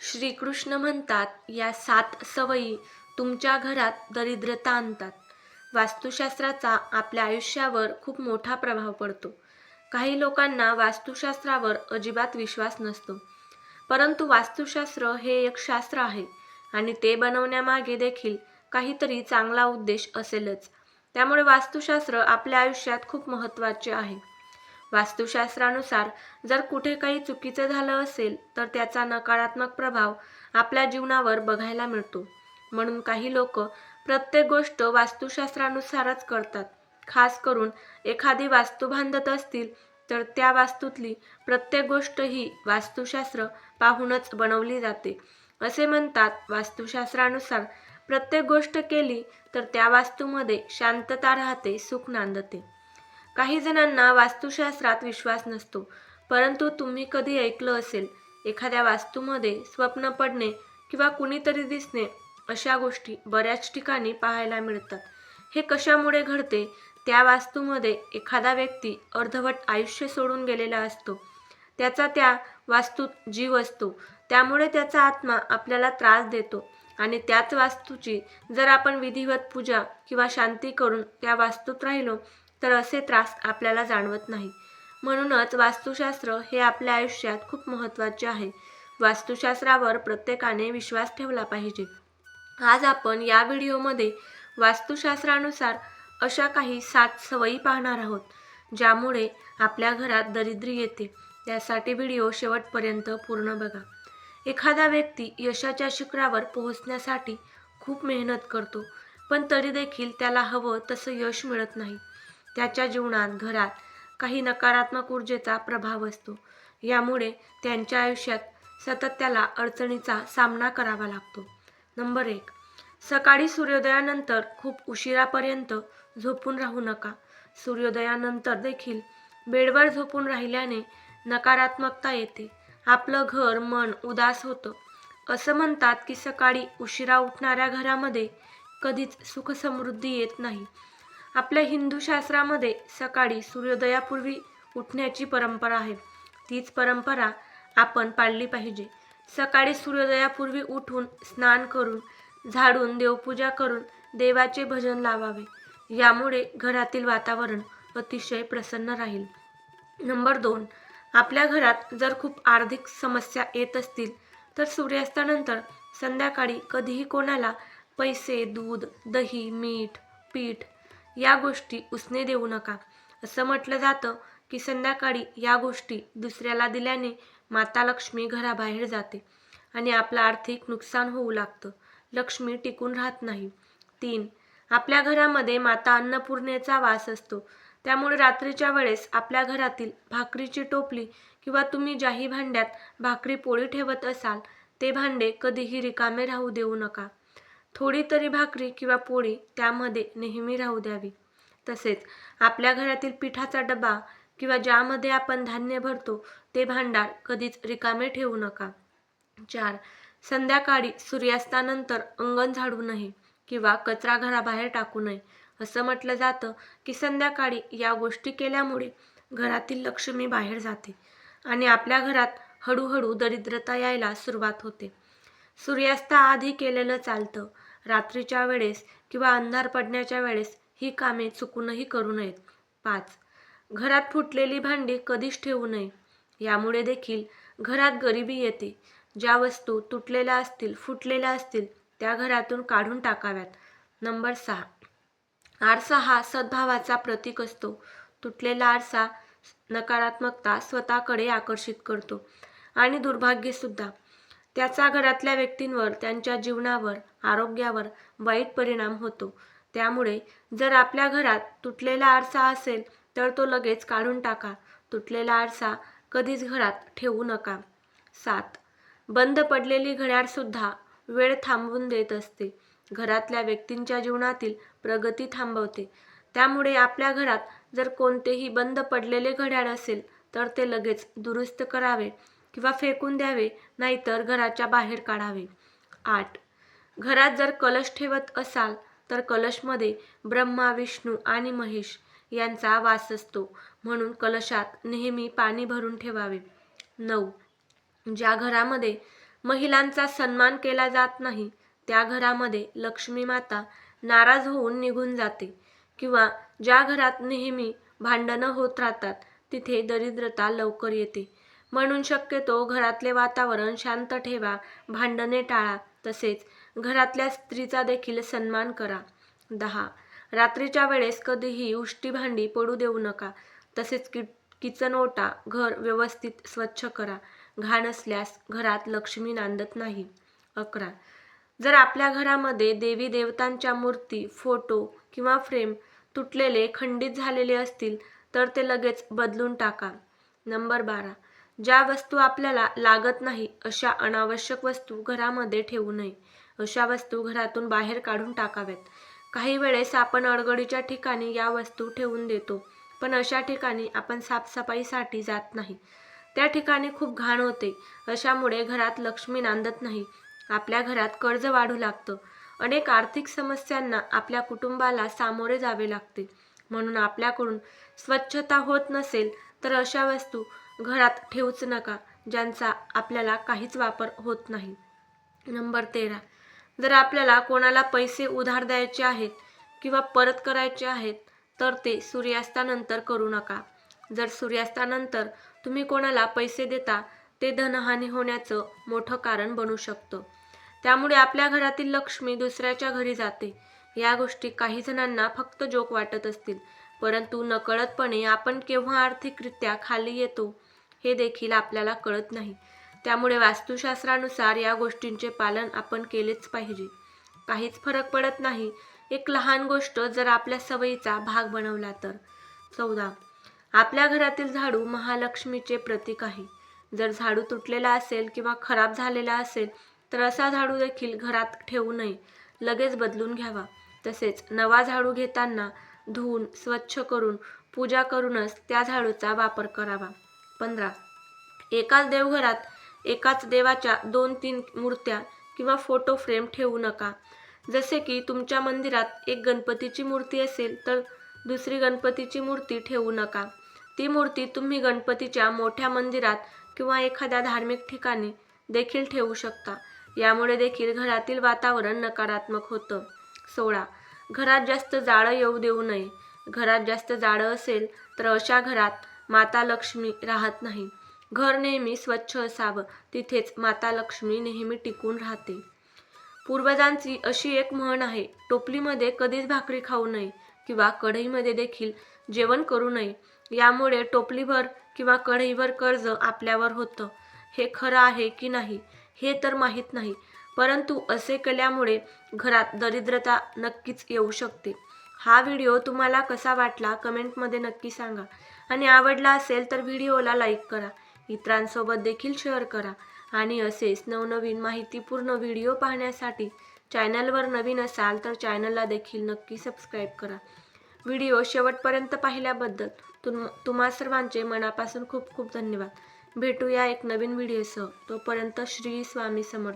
श्रीकृष्ण म्हणतात या सात सवयी तुमच्या घरात दरिद्रता आणतात. वास्तुशास्त्राचा आपल्या आयुष्यावर खूप मोठा प्रभाव पडतो. काही लोकांना वास्तुशास्त्रावर अजिबात विश्वास नसतो. परंतु वास्तुशास्त्र हे एक शास्त्र आहे आणि ते बनवण्यामागे देखील काहीतरी चांगला उद्देश असेलच. त्यामुळे वास्तुशास्त्र आपल्या आयुष्यात खूप महत्त्वाचे आहे. वास्तुशास्त्रानुसार जर कुठे काही चुकीचं झालं असेल तर त्याचा नकारात्मक प्रभाव आपल्या जीवनावर बघायला मिळतो. म्हणून काही लोक प्रत्येक गोष्ट वास्तुशास्त्रानुसारच करतात. खास करून एखादी वास्तू बांधत असतील तर त्या वास्तूतली प्रत्येक गोष्ट ही वास्तुशास्त्र पाहूनच बनवली जाते. असे म्हणतात वास्तुशास्त्रानुसार प्रत्येक गोष्ट केली तर त्या वास्तूमध्ये शांतता राहते सुख नांदते. काही जणांना वास्तुशास्त्रात विश्वास नसतो परंतु तुम्ही कधी ऐकलं असेल एखाद्या वास्तूमध्ये स्वप्न पडणे किंवा कुणीतरी दिसणे अशा गोष्टी बऱ्याच ठिकाणी पाहायला मिळतात. हे कशामुळे घडते? त्या वास्तूमध्ये एखादा व्यक्ती अर्धवट आयुष्य सोडून गेलेला असतो. त्याचा त्या वास्तूत जीव असतो. त्यामुळे त्याचा आत्मा आपल्याला त्रास देतो आणि त्याच वास्तूची जर आपण विधिवत पूजा किंवा शांती करून त्या वास्तूत राहिलो तर असे त्रास आपल्याला जाणवत नाही म्हणूनच वास्तुशास्त्र हे आपल्या आयुष्यात खूप महत्त्वाचे आहे. वास्तुशास्त्रावर प्रत्येकाने विश्वास ठेवला पाहिजे. आज आपण या व्हिडिओमध्ये वास्तुशास्त्रानुसार अशा काही सात सवयी पाहणार आहोत ज्यामुळे आपल्या घरात दरिद्री येते. त्यासाठी व्हिडिओ शेवटपर्यंत पूर्ण बघा. एखादा व्यक्ती यशाच्या शिखरावर पोहोचण्यासाठी खूप मेहनत करतो पण तरी देखील त्याला हवं तसं यश मिळत नाही. त्याच्या जीवनात घरात काही नकारात्मक ऊर्जेचा प्रभाव असतो. यामुळे त्यांच्या आयुष्यात सतत त्याला अडचणीचा सामना करावा लागतो. नंबर एक सकाळी सूर्योदयानंतर खूप उशिरापर्यंत झोपून राहू नका. सूर्योदयानंतर देखील बेडवर झोपून राहिल्याने नकारात्मकता येते. आपलं घर मन उदास होतं. असं म्हणतात की सकाळी उशिरा उठणाऱ्या घरामध्ये कधीच सुखसमृद्धी येत नाही. आपल्या हिंदू शास्त्रामध्ये सकाळी सूर्योदयापूर्वी उठण्याची परंपरा आहे. तीच परंपरा आपण पाळली पाहिजे. सकाळी सूर्योदयापूर्वी उठून स्नान करून झाडून देवपूजा करून देवाचे भजन लावावे. यामुळे घरातील वातावरण अतिशय प्रसन्न राहील. नंबर दोन. आपल्या घरात जर खूप आर्थिक समस्या येत असतील तर सूर्यास्तानंतर संध्याकाळी कधीही कोणाला पैसे दूध दही मीठ पीठ या गोष्टी उसने देऊ नका. असं म्हटलं जातं की संध्याकाळी या गोष्टी दुसऱ्याला दिल्याने माता लक्ष्मी घराबाहेर जाते आणि आपलं आर्थिक नुकसान होऊ लागतं. लक्ष्मी टिकून राहत नाही. तीन आपल्या घरामध्ये माता अन्नपूर्णेचा वास असतो. त्यामुळे रात्रीच्या वेळेस आपल्या घरातील भाकरीची टोपली किंवा तुम्ही ज्याही भांड्यात भाकरी पोळी ठेवत असाल ते भांडे कधीही रिकामे राहू देऊ नका. थोडी तरी भाकरी किंवा पोळी त्यामध्ये नेहमी राहू द्यावी. तसेच आपल्या घरातील पिठाचा डबा किंवा ज्यामध्ये आपण धान्य भरतो ते भांडार कधीच रिकामे ठेवू नका. चार संध्याकाळी सूर्यास्तानंतर अंगण झाडू नये किंवा कचरा घराबाहेर टाकू नये. असं म्हटलं जातं की संध्याकाळी या गोष्टी केल्यामुळे घरातील लक्ष्मी बाहेर जाते आणि आपल्या घरात हळूहळू दरिद्रता यायला सुरुवात होते. सूर्यास्ताआधी केलेलं चालतं. रात्रीच्या वेळेस किंवा अंधार पडण्याच्या वेळेस ही कामे चुकूनही करू नयेत. पाच. घरात फुटलेली भांडी कधीच ठेवू नये. यामुळे देखील घरात गरिबी येते. ज्या वस्तू तुटलेल्या असतील फुटलेल्या असतील त्या घरातून काढून टाकाव्यात. नंबर सहा. आरसा हा सद्भावाचा प्रतीक असतो. तुटलेला आरसा नकारात्मकता स्वतःकडे आकर्षित करतो. आणि दुर्भाग्यसुद्धा. त्याचा घरातल्या व्यक्तींवर त्यांच्या जीवनावर आरोग्यावर वाईट परिणाम होतो. त्यामुळे जर आपल्या घरात तुटलेला आरसा असेल तर तो लगेच काढून टाका. तुटलेला आरसा कधीच घरात ठेवू नका. सात. बंद पडलेली घड्याळसुद्धा वेळ थांबवून देत असते. घरातल्या व्यक्तींच्या जीवनातील प्रगती थांबवते. त्यामुळे आपल्या घरात जर कोणतेही बंद पडलेले घड्याळ असेल तर ते लगेच दुरुस्त करावे. किंवा फेकून द्यावे नाहीतर घराच्या बाहेर काढावे. आठ. घरात जर कलश ठेवत असाल तर कलशमध्ये ब्रह्मा विष्णू आणि महेश यांचा वास असतो. म्हणून कलशात नेहमी पाणी भरून ठेवावे. नऊ. ज्या घरामध्ये महिलांचा सन्मान केला जात नाही त्या घरामध्ये लक्ष्मी माता नाराज होऊन निघून जाते किंवा ज्या घरात नेहमी भांडणं होत राहतात तिथे दरिद्रता लवकर येते. म्हणून शक्यतो घरातले वातावरण शांत ठेवा भांडणे टाळा तसेच घरातल्या स्त्रीचा देखील सन्मान करा. दहा. रात्रीच्या वेळेस कधीही उष्टी भांडी पडू देऊ नका. तसेच कि किचन ओटा घर व्यवस्थित स्वच्छ करा. घाण असल्यास घरात लक्ष्मी नांदत नाही. अकरा. जर आपल्या घरामध्ये देवी देवतांच्या मूर्ती फोटो किंवा फ्रेम तुटलेले खंडित झालेले असतील तर ते लगेच बदलून टाका. नंबर बारा. ज्या वस्तू आपल्याला लागत नाही अशा अनावश्यक वस्तू घरामध्ये ठेवू नये. अशा वस्तू घरातून बाहेर काढून टाकाव्यात. काही वेळेस आपण अडगडीच्या ठिकाणी या वस्तू ठेवून देतो पण अशा ठिकाणी आपण साफसफाईसाठी जात नाही. त्या ठिकाणी खूप घाण होते. अशामुळे घरात लक्ष्मी नांदत नाही. आपल्या घरात कर्ज वाढू लागतं. अनेक आर्थिक समस्यांना आपल्या कुटुंबाला सामोरे जावे लागते. म्हणून आपल्याकडून स्वच्छता होत नसेल तर अशा वस्तू घरात ठेवूच नका ज्यांचा आपल्याला काहीच वापर होत नाही. नंबर तेरा. जर आपल्याला कोणाला पैसे उधार द्यायचे आहेत किंवा परत करायचे आहेत तर ते सूर्यास्तानंतर करू नका. जर सूर्यास्तानंतर तुम्ही कोणाला पैसे देता ते धनहानी होण्याचं मोठं कारण बनू शकतं. त्यामुळे आपल्या घरातील लक्ष्मी दुसऱ्याच्या घरी जाते. या गोष्टी काही जणांना फक्त जोक वाटत असतील. परंतु नकळतपणे आपण केव्हा आर्थिकरित्या खाली येतो हे देखील आपल्याला कळत नाही. त्यामुळे वास्तुशास्त्रानुसार या गोष्टींचे पालन आपण केलेच पाहिजे. काहीच फरक पडत नाही. एक लहान गोष्ट जर आपल्या सवयीचा भाग बनवला तर. चौदा. आपल्या घरातील झाडू महालक्ष्मीचे प्रतीक आहे. जर झाडू तुटलेला असेल किंवा खराब झालेला असेल तर असा झाडू देखील घरात ठेवू नये. लगेच बदलून घ्यावा. तसेच नवा झाडू घेताना धुवून स्वच्छ करून पूजा करूनच त्या झाडूचा वापर करावा. पंधरा. एकाच देवघरात एकाच देवाच्या दोन तीन मूर्त्या किंवा फोटो फ्रेम ठेवू नका. जसे की तुमच्या मंदिरात एक गणपतीची मूर्ती असेल तर दुसरी गणपतीची मूर्ती ठेवू नका. ती मूर्ती तुम्ही गणपतीच्या मोठ्या मंदिरात किंवा एखाद्या धार्मिक ठिकाणी देखील ठेवू शकता. यामुळे देखील घरातील वातावरण नकारात्मक होतं. सोळा. घरात जास्त जाळं येऊ देऊ नये. घरात जास्त जाळं असेल तर अशा घरात माता लक्ष्मी राहत नाही. घर नेहमी स्वच्छ असावं तिथेच माता लक्ष्मी नेहमी टिकून राहते. पूर्वजांची अशी एक म्हण आहे टोपलीमध्ये कधीच भाकरी खाऊ नये किंवा कढईमध्ये देखील जेवण करू नये. यामुळे टोपलीभर किंवा कढईवर कर्ज आपल्यावर होतं. हे खरं आहे की नाही हे तर माहीत नाही परंतु असे केल्यामुळे घरात दरिद्रता नक्कीच येऊ शकते. हा व्हिडिओ तुम्हाला कसा वाटला कमेंटमध्ये नक्की सांगा. आणि आवडला असेल तर व्हिडिओला लाईक करा. इतरांसोबत देखील शेअर करा. आणि असेच नवनवीन माहितीपूर्ण व्हिडिओ पाहण्यासाठी चॅनलवर नवीन असाल तर चॅनलला देखील नक्की सबस्क्राईब करा. व्हिडिओ शेवटपर्यंत पाहिल्याबद्दल तुम तुम्हा सर्वांचे मनापासून खूप खूप धन्यवाद. भेटूया एक नवीन व्हिडिओसह. तोपर्यंत श्री स्वामी समर्थ.